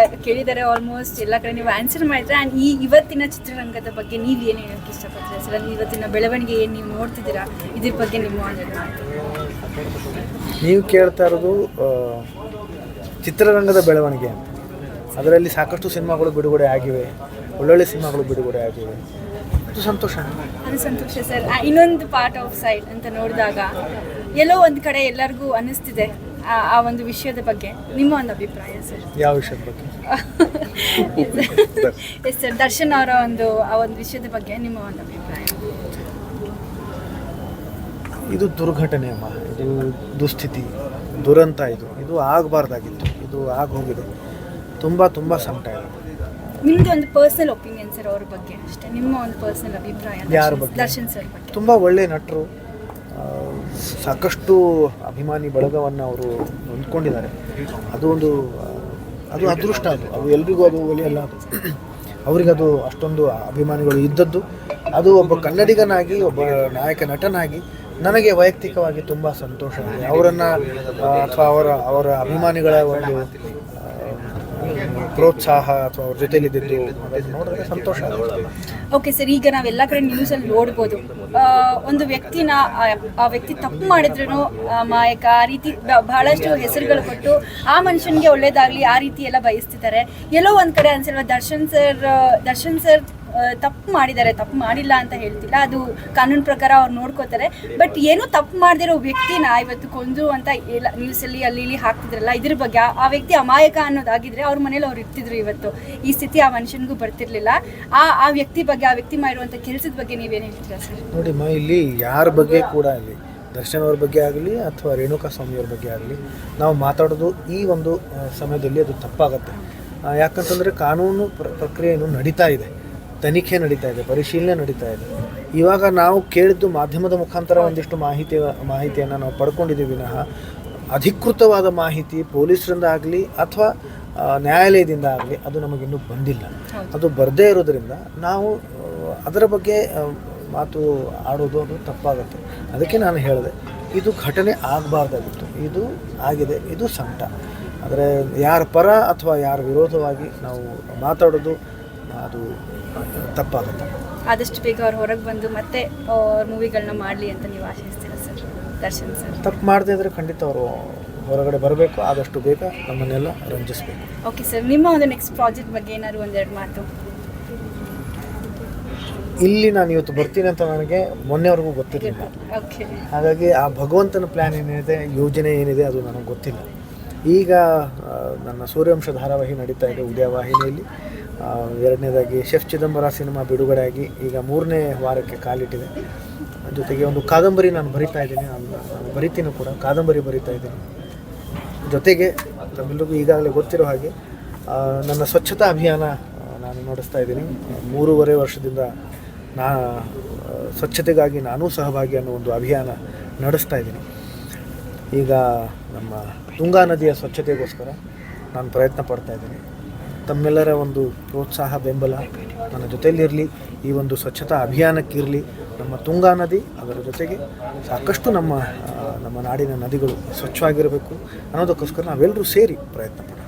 ಎಲ್ಲ ಕೇಳಿದ್ದಾರೆ ಆಲ್ಮೋಸ್ಟ್ ಎಲ್ಲ ಕಡೆ ನೀವು ಆನ್ಸರ್ ಮಾಡಿದ್ರೆ ಆ್ಯಂಡ್ ಈ ಇವತ್ತಿನ ಚಿತ್ರರಂಗದ ಬಗ್ಗೆ ನೀವು ಏನು ಹೇಳೋಕ್ಕೆ ಇಷ್ಟಪಡ್ತೀರಾ? ಸರ್ ಅಂದ್ರೆ ಇವತ್ತಿನ ಬೆಳವಣಿಗೆ ಏನು ನೀವು ನೋಡ್ತಿದ್ದೀರಾ? ಇದ್ರ ಬಗ್ಗೆ ನಿಮ್ಮ ನೀವು ಕೇಳ್ತಾ ಇರೋದು ಚಿತ್ರರಂಗದ ಬೆಳವಣಿಗೆ. ಅಂತ ಅದರಲ್ಲಿ ಸಾಕಷ್ಟು ಸಿನಿಮಾಗಳು ಬಿಡುಗಡೆ ಆಗಿವೆ. ಒಳ್ಳೊಳ್ಳೆ ಸಿನಿಮಾಗಳು ಬಿಡುಗಡೆ ಆಗಿವೆ. ಅದು ಸಂತೋಷ. ಅದು ಸಂತೋಷ ಸರ್. ಇನ್ನೊಂದು ಪಾರ್ಟ್ ಆಫ್ ಸೈಡ್ ಅಂತ ನೋಡಿದಾಗ ಎಲ್ಲೋ ಒಂದು ಕಡೆ ಎಲ್ಲರಿಗೂ ಅನ್ನಿಸ್ತಿದೆ. ಆ- ಆ ಒಂದು ವಿಷಯದ ಬಗ್ಗೆ ನಿಮ್ಮ ಒಂದು ಅಭಿಪ್ರಾಯ ಸರ್? ಯಾವ ವಿಷಯದ ಬಗ್ಗೆ? ಎಸ್ ಸರ್ ದರ್ಶನ್ ಅವರ ಒಂದು ಆ ಒಂದು ವಿಷಯದ ಬಗ್ಗೆ ನಿಮ್ಮ ಒಂದು ಅಭಿಪ್ರಾಯ? ಇದು ದುರ್ಘಟನೆ ಅಮ್ಮ. ಇದು ದುಸ್ಥಿತಿ ದುರಂತ ಇದು. ಇದು ಆಗಬಾರ್ದಾಗಿತ್ತು. ಇದು ಆಗಿ ಹೋಗಿದೆ ತುಂಬ ತುಂಬ ಸಂಕಟ ಇದೆ. ನಿಮ್ದು ಒಂದು ಪರ್ಸನಲ್ ಒಪಿನಿಯನ್ ಸರ್ ಅವ್ರ ಬಗ್ಗೆ ಅಷ್ಟೇ. ನಿಮ್ಮ ಒಂದು ಪರ್ಸನಲ್ ಅಭಿಪ್ರಾಯ ಯಾರ ದರ್ಶನ್- ಬಗ್ಗೆ? ದರ್ಶನ್ ಸರ್ ಬಗ್ಗೆ. ತುಂಬ ಒಳ್ಳೆ ನಟರು. ಸಾಕಷ್ಟು ಅಭಿಮಾನಿ ಬಳಗವನ್ನು ಅವರು ಹೊಂದ್ಕೊಂಡಿದ್ದಾರೆ. ಅದು ಒಂದು, ಅದು ಅದೃಷ್ಟ ಅದು. ಅದು ಎಲ್ರಿಗೂ ಅದು ಒಲಿಯಲ್ಲ ಅದು. ಅವರಿಗದು ಅಷ್ಟೊಂದು ಅಭಿಮಾನಿಗಳು ಇದ್ದದ್ದು. ಅದು ಒಬ್ಬ ಕನ್ನಡಿಗನಾಗಿ, ಒಬ್ಬ ನಾಯಕ ನಟನಾಗಿ ನನಗೆ ವೈಯಕ್ತಿಕವಾಗಿ ತುಂಬ ಸಂತೋಷ. ಅವರನ್ನು ಅಥವಾ ಅವರ ಅವರ ಅಭಿಮಾನಿಗಳ ಒಂದು ಪ್ರೋತ್ಸಾಹ ಅಥವಾ ಅವ್ರ ಅದನ್ನು ನೋಡಿದ್ರೆ ಸಂತೋಷ ಓಕೆ ಸರ್ ಈಗ ನಾವೆಲ್ಲ ಕಡೆ ನ್ಯೂಸಲ್ಲಿ ನೋಡ್ಬೋದು. ಒಂದು ವ್ಯಕ್ತಿನ, ಆ- ವ್ಯಕ್ತಿ ತಪ್ಪು ಮಾಡಿದ್ರು ಮಾಯಕ, ಆ ರೀತಿ ಬಹಳಷ್ಟು ಹೆಸರುಗಳು ಕೊಟ್ಟು ಆ ಮನುಷ್ಯನಿಗೆ ಒಳ್ಳೇದಾಗ್ಲಿ, ಆ ರೀತಿ ಎಲ್ಲ ಬಯಸ್ತಿದ್ದಾರೆ. ಎಲ್ಲೋ ಒಂದ್ ಕಡೆ ಅನ್ಸಿಲ್ವಾ, ದರ್ಶನ್ ಸರ್ ದರ್ಶನ್ ಸರ್ ತಪ್ಪು ಮಾಡಿದ್ದಾರೆ, ತಪ್ಪು ಮಾಡಿಲ್ಲ ಅಂತ ಹೇಳ್ತಿಲ್ಲ. ಅದು ಕಾನೂನು ಪ್ರಕಾರ ಅವ್ರು ನೋಡ್ಕೋತಾರೆ. ಬಟ್ ಏನೂ ತಪ್ಪು ಮಾಡದಿರೋ ವ್ಯಕ್ತಿನ ಇವತ್ತು ಕೊಂದು ಅಂತ ಎಲ್ಲ ನ್ಯೂಸಲ್ಲಿ ಅಲ್ಲಿ ಇಲ್ಲಿ ಹಾಕ್ತಿದ್ರಲ್ಲ, ಇದ್ರ ಬಗ್ಗೆ ಆ- ವ್ಯಕ್ತಿ ಅಮಾಯಕ ಅನ್ನೋದಾಗಿದ್ರೆ ಅವ್ರ ಮನೇಲಿ ಅವ್ರು ಇರ್ತಿದ್ರು ಇವತ್ತು. ಈ ಸ್ಥಿತಿ ಆ ಮನುಷ್ಯನಿಗೂ ಬರ್ತಿರ್ಲಿಲ್ಲ. ಆ ಆ ವ್ಯಕ್ತಿ ಬಗ್ಗೆ, ಆ ವ್ಯಕ್ತಿ ಮಾಡಿರುವಂಥ ಕೆಲಸದ ಬಗ್ಗೆ ನೀವೇನು ಹೇಳ್ತೀರಾ ಸರ್? ನೋಡಿಮ್ಮ ಇಲ್ಲಿ ಯಾರ ಬಗ್ಗೆ ಕೂಡ ಇಲ್ಲಿ, ದರ್ಶನ್ ಅವ್ರ ಬಗ್ಗೆ ಆಗಲಿ ಅಥವಾ ರೇಣುಕಾ ಸ್ವಾಮಿಯವ್ರ ಬಗ್ಗೆ ಆಗಲಿ, ನಾವು ಮಾತಾಡೋದು ಈ ಒಂದು ಸಮಯದಲ್ಲಿ ಅದು ತಪ್ಪಾಗತ್ತೆ. ಯಾಕಂತಂದರೆ ಕಾನೂನು ಪ್ರ, ಪ್ರಕ್ರಿಯೆ ಇನ್ನೂ ನಡೀತಾ ಇದೆ. ತನಿಖೆ ನಡೀತಾ ಇದೆ ಪರಿಶೀಲನೆ ನಡೀತಾ ಇದೆ. ಇವಾಗ ನಾವು ಕೇಳಿದ್ದು ಮಾಧ್ಯಮದ ಮುಖಾಂತರ ಒಂದಿಷ್ಟು ಮಾಹಿತಿ ಮಾಹಿತಿಯನ್ನು ನಾವು ಪಡ್ಕೊಂಡಿದ್ದೀವಿ ವಿನಃ. ಅಧಿಕೃತವಾದ ಮಾಹಿತಿ ಪೊಲೀಸರಿಂದ ಆಗಲಿ ಅಥವಾ ನ್ಯಾಯಾಲಯದಿಂದ ಆಗಲಿ ಅದು ನಮಗಿನ್ನೂ ಬಂದಿಲ್ಲ. ಅದು ಬರದೇ ಇರೋದರಿಂದ ನಾವು ಅದರ ಬಗ್ಗೆ ಮಾತು ಆಡೋದು ಅದು ತಪ್ಪಾಗುತ್ತೆ. ಅದಕ್ಕೆ ನಾನು ಹೇಳಿದೆ ಇದು ಘಟನೆ ಆಗಬಾರ್ದಾಗಿತ್ತು. ಇದು ಆಗಿದೆ ಇದು ಸಂಕಟ. ಆದರೆ ಯಾರ ಪರ ಅಥವಾ ಯಾರ ವಿರೋಧವಾಗಿ ನಾವು ಮಾತಾಡೋದು ಅದು ತಪ್ಪಾಗುತ್ತೆ. ಆದಷ್ಟು ಬೇಗ ಅವ್ರು ಹೊರಗೆ ಬಂದು ಮತ್ತೆ ಅವ್ರ ಮೂವಿಗಳನ್ನ ಮಾಡಲಿ ಅಂತ ನೀವು ಆಶಿಸ್ತೀರಾ ಸರ್ ದರ್ಶನ್ ಸರ್? ತಪ್ಪು ಮಾಡದೇ ಇದ್ರೆ ಖಂಡಿತ ಅವರು ಹೊರಗಡೆ ಬರಬೇಕು ಆದಷ್ಟು ಬೇಗ ನಮ್ಮನ್ನೆಲ್ಲ ರಂಜಿಸಬೇಕು. ಓಕೆ ಸರ್ ನಿಮ್ಮ ಒಂದು ನೆಕ್ಸ್ಟ್ ಪ್ರಾಜೆಕ್ಟ್ ಬಗ್ಗೆ ಏನಾದ್ರು ಒಂದೆರಡು ಮಾತು? ಇಲ್ಲಿ ನಾನು ಇವತ್ತು ಬರ್ತೀನಿ ಅಂತ ನನಗೆ ಮೊನ್ನೆವರೆಗೂ ಗೊತ್ತಿರಲಿಲ್ಲ. ಓಕೆ ಹಾಗಾಗಿ ಆ ಭಗವಂತನ ಪ್ಲ್ಯಾನ್ ಏನಿದೆ ಯೋಜನೆ ಏನಿದೆ ಅದು ನನಗೆ ಗೊತ್ತಿಲ್ಲ. ಈಗ ನನ್ನ ಸೂರ್ಯವಂಶ ಧಾರಾವಾಹಿ ನಡೀತಾ ಇದೆ ಉದಯ ವಾಹಿನಿಯಲ್ಲಿ ಎರಡನೇದಾಗಿ ಶೆಫ್ ಚಿದಂಬರ ಸಿನಿಮಾ ಬಿಡುಗಡೆಯಾಗಿ ಈಗ ಮೂರನೇ ವಾರಕ್ಕೆ ಕಾಲಿಟ್ಟಿದೆ. ಜೊತೆಗೆ ಒಂದು ಕಾದಂಬರಿ ನಾನು ಬರಿತಾ ಇದ್ದೀನಿ. ನಾನು ಬರಿತೀನಿ ಕೂಡ. ಕಾದಂಬರಿ ಬರಿತಾ ಇದ್ದೀನಿ. ಜೊತೆಗೆ ತಮ್ಮೆಲ್ಲರಿಗೂ ಈಗಾಗಲೇ ಗೊತ್ತಿರೋ ಹಾಗೆ ನನ್ನ ಸ್ವಚ್ಛತಾ ಅಭಿಯಾನ ನಾನು ನಡೆಸ್ತಾ ಇದ್ದೀನಿ. ಮೂರುವರೆ ವರ್ಷದಿಂದ ನಾ ಸ್ವಚ್ಛತೆಗಾಗಿ ನಾನೂ ಸಹಭಾಗಿ ಅನ್ನೋ ಒಂದು ಅಭಿಯಾನ ನಡೆಸ್ತಾ ಇದ್ದೀನಿ. ಈಗ ನಮ್ಮ ತುಂಗಾ ನದಿಯ ಸ್ವಚ್ಛತೆಗೋಸ್ಕರ ನಾನು ಪ್ರಯತ್ನ ಪಡ್ತಾ ಇದ್ದೀನಿ. ತಮ್ಮೆಲ್ಲರ ಒಂದು ಪ್ರೋತ್ಸಾಹ ಬೆಂಬಲ ನನ್ನ ಜೊತೆಯಲ್ಲಿರಲಿ ಈ ಒಂದು ಸ್ವಚ್ಛತಾ ಅಭಿಯಾನಕ್ಕಿರಲಿ ನಮ್ಮ ತುಂಗಾ ನದಿ ಅದರ ಜೊತೆಗೆ ಸಾಕಷ್ಟು ನಮ್ಮ ನಮ್ಮ ನಾಡಿನ ನದಿಗಳು ಸ್ವಚ್ಛವಾಗಿರಬೇಕು ಅನ್ನೋದಕ್ಕೋಸ್ಕರ ನಾವೆಲ್ಲರೂ ಸೇರಿ ಪ್ರಯತ್ನ ಪಡೋಣ.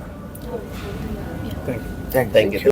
Thank you